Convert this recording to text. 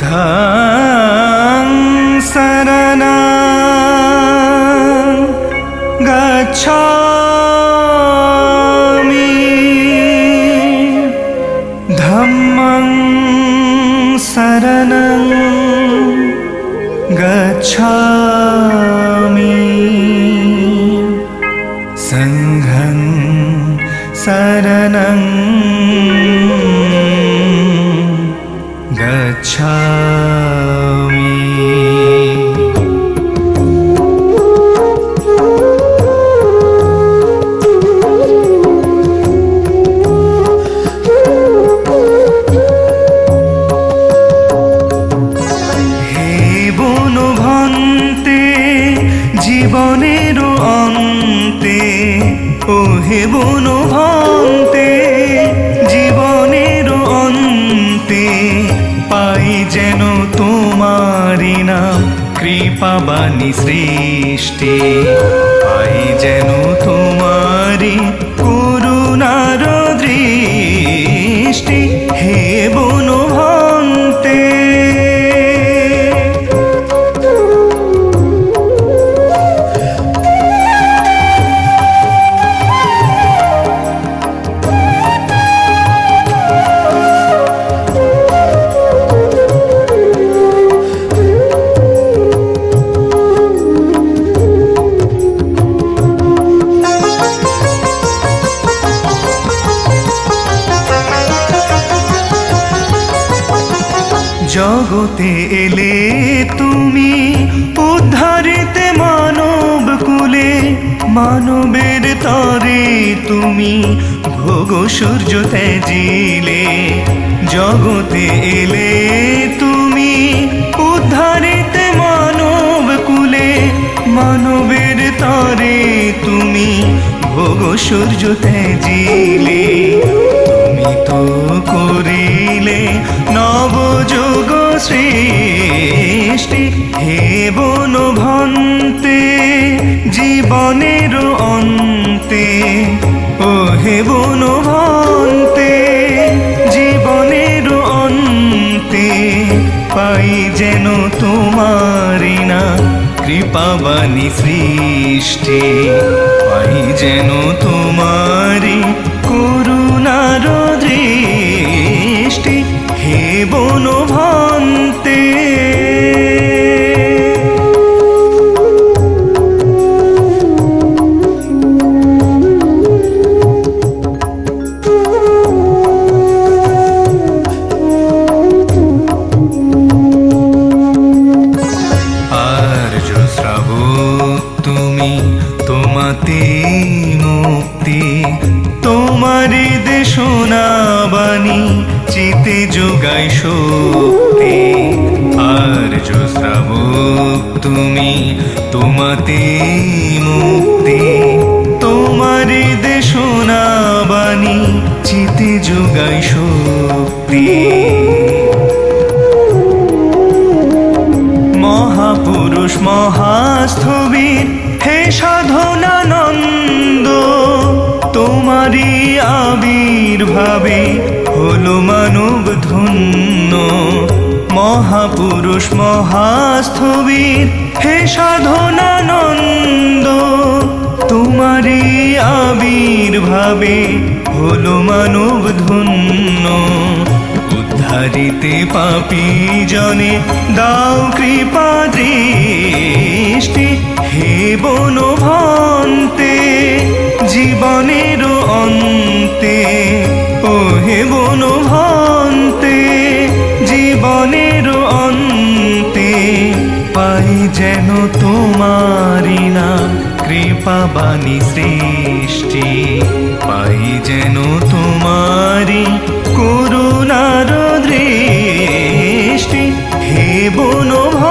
ध शरण गच्छी धर्म शरण गच्छ জীবনের অন্তে ও হে বনু ভন্তে জীবনের অন্তে, পাই যেন তোমারি নাম, কৃপাবাণী সৃষ্টি। পাই যেন তোমারি জগতে এলে তুমি উদ্ধারিতে মানব কুলে, মানবের তরে তুমি ভোগ সূর্য তেজিলে জগতে এলে তুমি উদ্ধারিতে মানব কুলে, মানবের তরে তুমি ভোগ সূর্য তেজিলে তুমি তো করিলে নবযোগ সৃষ্টি, হে বন ভন্তে জীবনের অন্তে। ও হে বন ভন্তে জীবনের অন্তে, পাই যেন তোমারি না কৃপাবাণী সৃষ্টি। পাই যেন তোমারি করুণার দৃষ্টি, হে বন ভন্তে আর্য শ্রাবক তুমি তোমাতে যোগাই শক্তি, আর্য শ্রাবক তুমি, তোমাতে মুক্তি। তোমারি দেশনাবাণী চিতে যোগাই শক্তি। মহাপুরুষ, মহাস্থবির, হে সাধনানন্দ, তোমারই আবির্ভাবে হলো মানব ধন্য মহাপুরুষ মহাস্থবির। হে সাধনানন্দ, তোমারই আবির্ভাবে হলো মানব ধন্য। উদ্ধারিতে পাপি জনে দাও কৃপা পাবানি সৃষ্টি পাই যেন তোমারি করুণার দৃষ্টি। হে বনভা